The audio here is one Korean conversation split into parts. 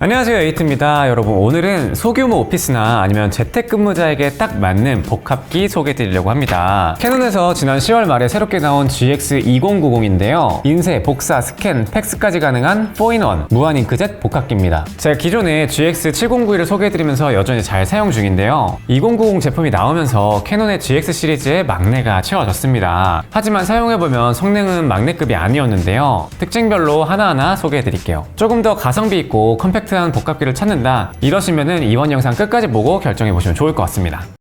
안녕하세요 에이트입니다. 여러분 오늘은 소규모 오피스나 아니면 재택근무자에게 딱 맞는 복합기 소개해 드리려고 합니다. 캐논에서 지난 10월 말에 새롭게 나온 GX2090인데요. 인쇄, 복사, 스캔, 팩스까지 가능한 4in1 무한 잉크젯 복합기입니다. 제가 기존에 GX709를 소개해 드리면서 여전히 잘 사용 중인데요. 2090 제품이 나오면서 캐논의 GX 시리즈의 막내가 채워졌습니다. 하지만 사용해보면 성능은 막내급이 아니었는데요. 특징별로 하나하나 소개해 드릴게요. 조금 더 가성비 있고 컴팩트 한 복합기를 찾는다. 이러시면은 이번 영상 끝까지 보고 결정해 보시면 좋을 것 같습니다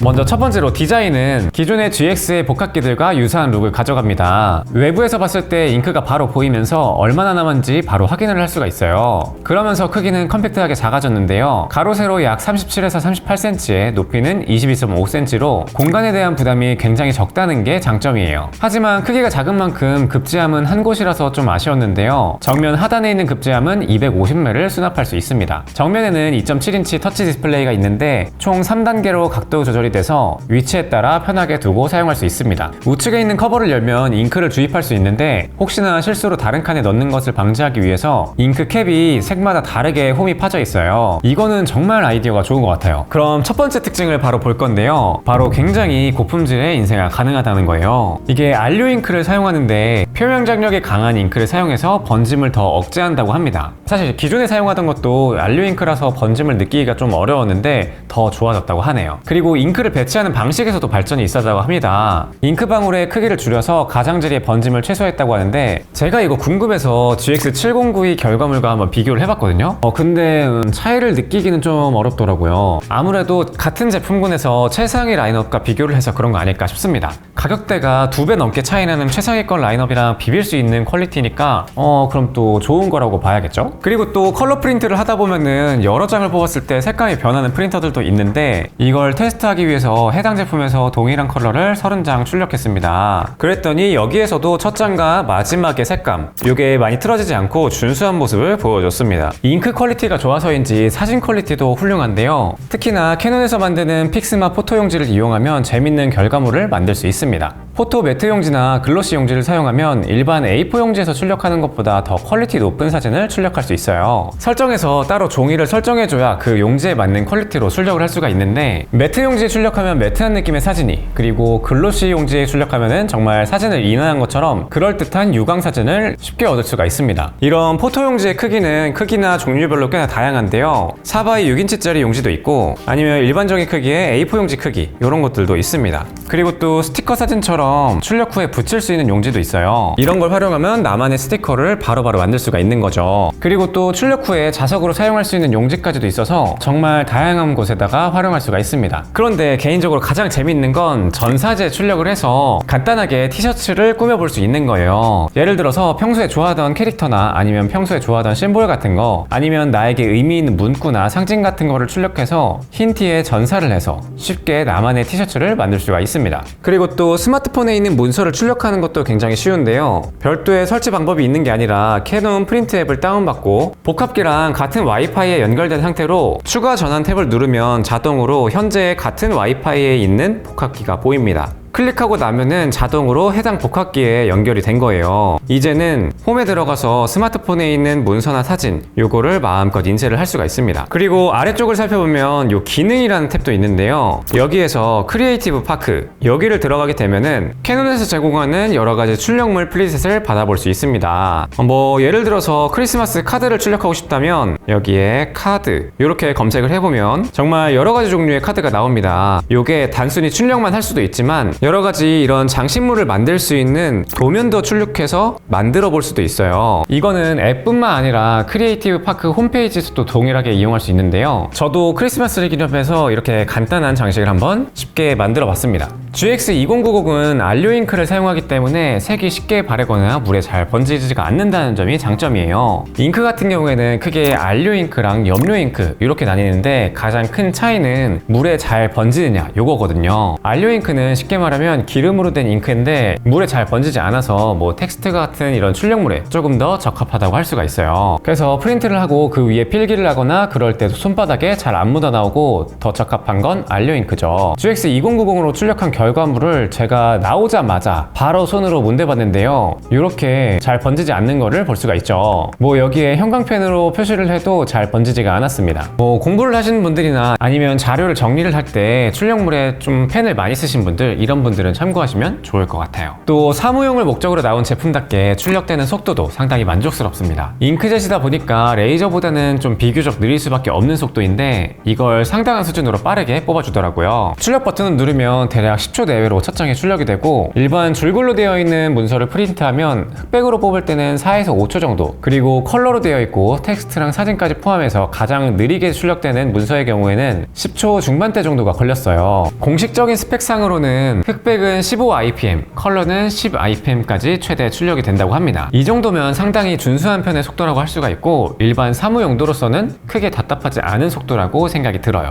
먼저 첫 번째로 디자인은 기존의 GX의 복합기들과 유사한 룩을 가져갑니다. 외부에서 봤을 때 잉크가 바로 보이면서 얼마나 남았는지 바로 확인을 할 수가 있어요. 그러면서 크기는 컴팩트하게 작아졌는데요. 가로 세로 약 37에서 38cm에 높이는 22.5cm로 공간에 대한 부담이 굉장히 적다는 게 장점이에요. 하지만 크기가 작은 만큼 급제함은 한 곳이라서 좀 아쉬웠는데요. 정면 하단에 있는 급제함은 250매를 수납할 수 있습니다. 정면에는 2.7인치 터치 디스플레이가 있는데 총 3단계로 각도 조절이 돼서 위치에 따라 편하게 두고 사용할 수 있습니다. 우측에 있는 커버를 열면 잉크를 주입할 수 있는데 혹시나 실수로 다른 칸에 넣는 것을 방지하기 위해서 잉크 캡이 색마다 다르게 홈이 파져 있어요. 이거는 정말 아이디어가 좋은 것 같아요. 그럼 첫 번째 특징을 바로 볼 건데요. 바로 굉장히 고품질의 인쇄가 가능하다는 거예요. 이게 안료 잉크를 사용하는데 표면 장력이 강한 잉크를 사용해서 번짐을 더 억제한다고 합니다. 사실 기존에 사용하던 것도 안료 잉크라서 번짐을 느끼기가 좀 어려웠는데 더 좋아졌다고 하네요. 그리고 잉크를 배치하는 방식에서도 발전이 있었다고 합니다. 잉크 방울의 크기를 줄여서 가장자리의 번짐을 최소화했다고 하는데 제가 이거 궁금해서 GX709의 결과물과 한번 비교를 해봤거든요. 어 근데 음, 차이를 느끼기는 좀 어렵더라고요. 아무래도 같은 제품군에서 최상위 라인업과 비교를 해서 그런 거 아닐까 싶습니다. 가격대가 두 배 넘게 차이 나는 최상위권 라인업이랑 비빌 수 있는 퀄리티니까 어 그럼 또 좋은 거라고 봐야겠죠? 그리고 또 컬러 프린트를 하다 보면은 여러 장을 뽑았을 때 색감이 변하는 프린터들도 있는데 이걸 테스트하기 위해서 해당 제품에서 동일한 컬러를 30장 출력했습니다. 그랬더니 여기에서도 첫 장과 마지막의 색감 이게 많이 틀어지지 않고 준수한 모습을 보여줬습니다. 잉크 퀄리티가 좋아서인지 사진 퀄리티도 훌륭한데요. 특히나 캐논에서 만드는 픽스마 포토 용지를 이용하면 재밌는 결과물을 만들 수 있습니다. 포토 매트 용지나 글로시 용지를 사용하면 일반 A4 용지에서 출력하는 것보다 더 퀄리티 높은 사진을 출력할 수 있어요. 설정에서 따로 종이를 설정해줘야 그 용지에 맞는 퀄리티로 출력을 할 수가 있는데 매트 용지에 출력하면 매트한 느낌의 사진이 그리고 글로시 용지에 출력하면은 정말 사진을 인화한 것처럼 그럴듯한 유광 사진을 쉽게 얻을 수가 있습니다. 이런 포토 용지의 크기는 크기나 종류별로 꽤나 다양한데요. 4바이 6인치짜리 용지도 있고 아니면 일반적인 크기의 A4 용지 크기 이런 것들도 있습니다. 그리고 또 스티커 사진처럼 출력 후에 붙일 수 있는 용지도 있어요. 이런 걸 활용하면 나만의 스티커를 바로 바로 만들 수가 있는 거죠. 그리고 또 출력 후에 자석으로 사용할 수 있는 용지까지도 있어서 정말 다양한 곳에다가 활용할 수가 있습니다. 그런데 개인적으로 가장 재밌는 건 전사제 출력을 해서 간단하게 티셔츠를 꾸며볼 수 있는 거예요. 예를 들어서 평소에 좋아하던 캐릭터나 아니면 평소에 좋아하던 심볼 같은 거 아니면 나에게 의미 있는 문구나 상징 같은 거를 출력해서 흰 티에 전사를 해서 쉽게 나만의 티셔츠를 만들 수가 있습니다. 그리고 또 스마트폰에 있는 문서를 출력하는 것도 굉장히 쉬운데요. 별도의 설치 방법이 있는 게 아니라 캐논 프린트 앱을 다운받고 복합기랑 같은 와이파이에 연결된 상태로 추가 전환 탭을 누르면 자동으로 현재 같은 와이파이에 있는 복합기가 보입니다. 클릭하고 나면은 자동으로 해당 복합기에 연결이 된 거예요. 이제는 홈에 들어가서 스마트폰에 있는 문서나 사진 요거를 마음껏 인쇄를 할 수가 있습니다. 그리고 아래쪽을 살펴보면 요 기능이라는 탭도 있는데요. 여기에서 크리에이티브 파크 여기를 들어가게 되면은 캐논에서 제공하는 여러 가지 출력물 플리셋을 받아볼 수 있습니다. 뭐 예를 들어서 크리스마스 카드를 출력하고 싶다면 여기에 카드 이렇게 검색을 해보면 정말 여러 가지 종류의 카드가 나옵니다. 요게 단순히 출력만 할 수도 있지만 여러 가지 이런 장식물을 만들 수 있는 도면도 출력해서 만들어 볼 수도 있어요. 이거는 앱뿐만 아니라 크리에이티브 파크 홈페이지에서도 동일하게 이용할 수 있는데요. 저도 크리스마스를 기념해서 이렇게 간단한 장식을 한번 쉽게 만들어 봤습니다. GX2090은 안료 잉크를 사용하기 때문에 색이 쉽게 바래거나 물에 잘 번지지가 않는다는 점이 장점이에요. 잉크 같은 경우에는 크게 안료 잉크랑 염료 잉크 이렇게 나뉘는데 가장 큰 차이는 물에 잘 번지느냐 요거거든요. 안료 잉크는 쉽게 말해 말하면 기름으로 된 잉크인데 물에 잘 번지지 않아서 뭐 텍스트 같은 이런 출력물에 조금 더 적합하다고 할 수가 있어요. 그래서 프린트를 하고 그 위에 필기를 하거나 그럴 때도 손바닥에 잘 안 묻어 나오고 더 적합한 건 알료 잉크죠. GX2090으로 출력한 결과물을 제가 나오자마자 바로 손으로 문대봤는데요. 이렇게 잘 번지지 않는 거를 볼 수가 있죠. 뭐 여기에 형광펜으로 표시를 해도 잘 번지지가 않았습니다. 뭐 공부를 하시는 분들이나 아니면 자료를 정리를 할 때 출력물에 좀 펜을 많이 쓰신 분들 이런 분들은 참고하시면 좋을 것 같아요. 또 사무용을 목적으로 나온 제품답게 출력되는 속도도 상당히 만족스럽습니다. 잉크젯이다 보니까 레이저보다는 좀 비교적 느릴 수밖에 없는 속도인데 이걸 상당한 수준으로 빠르게 뽑아주더라고요. 출력 버튼을 누르면 대략 10초 내외로 첫 장에 출력이 되고 일반 줄글로 되어 있는 문서를 프린트하면 흑백으로 뽑을 때는 4에서 5초 정도 그리고 컬러로 되어 있고 텍스트랑 사진까지 포함해서 가장 느리게 출력되는 문서의 경우에는 10초 중반대 정도가 걸렸어요. 공식적인 스펙상으로는 흑백은 15IPM, 컬러는 10IPM까지 최대 출력이 된다고 합니다. 이 정도면 상당히 준수한 편의 속도라고 할 수가 있고 일반 사무 용도로서는 크게 답답하지 않은 속도라고 생각이 들어요.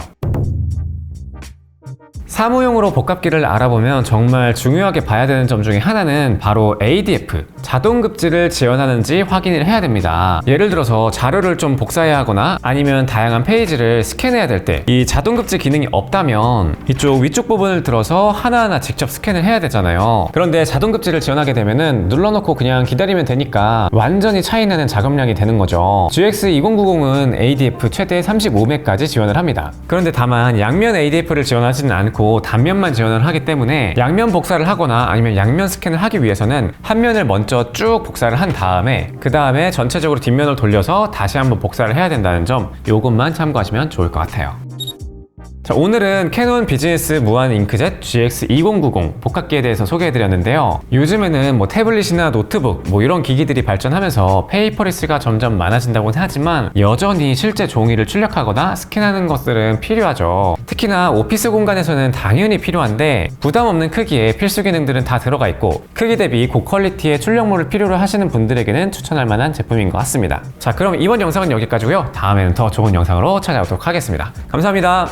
사무용으로 복합기를 알아보면 정말 중요하게 봐야 되는 점 중에 하나는 바로 ADF, 자동급지를 지원하는지 확인을 해야 됩니다. 예를 들어서 자료를 좀 복사해야 하거나 아니면 다양한 페이지를 스캔해야 될 때 이 자동급지 기능이 없다면 이쪽 위쪽 부분을 들어서 하나하나 직접 스캔을 해야 되잖아요. 그런데 자동급지를 지원하게 되면은 눌러놓고 그냥 기다리면 되니까 완전히 차이나는 작업량이 되는 거죠. GX2090은 ADF 최대 35맥까지 지원을 합니다. 그런데 다만 양면 ADF를 지원하지는 않고 단면만 지원을 하기 때문에 양면 복사를 하거나 아니면 양면 스캔을 하기 위해서는 한 면을 먼저 쭉 복사를 한 다음에 그 다음에 전체적으로 뒷면을 돌려서 다시 한번 복사를 해야 된다는 점 이것만 참고하시면 좋을 것 같아요. 자, 오늘은 캐논 비즈니스 무한 잉크젯 GX2090 복합기에 대해서 소개해드렸는데요. 요즘에는 뭐 태블릿이나 노트북 뭐 이런 기기들이 발전하면서 페이퍼리스가 점점 많아진다고는 하지만 여전히 실제 종이를 출력하거나 스캔하는 것들은 필요하죠. 특히나 오피스 공간에서는 당연히 필요한데 부담 없는 크기에 필수 기능들은 다 들어가 있고 크기 대비 고퀄리티의 출력물을 필요로 하시는 분들에게는 추천할 만한 제품인 것 같습니다. 자, 그럼 이번 영상은 여기까지고요. 다음에는 더 좋은 영상으로 찾아오도록 하겠습니다. 감사합니다.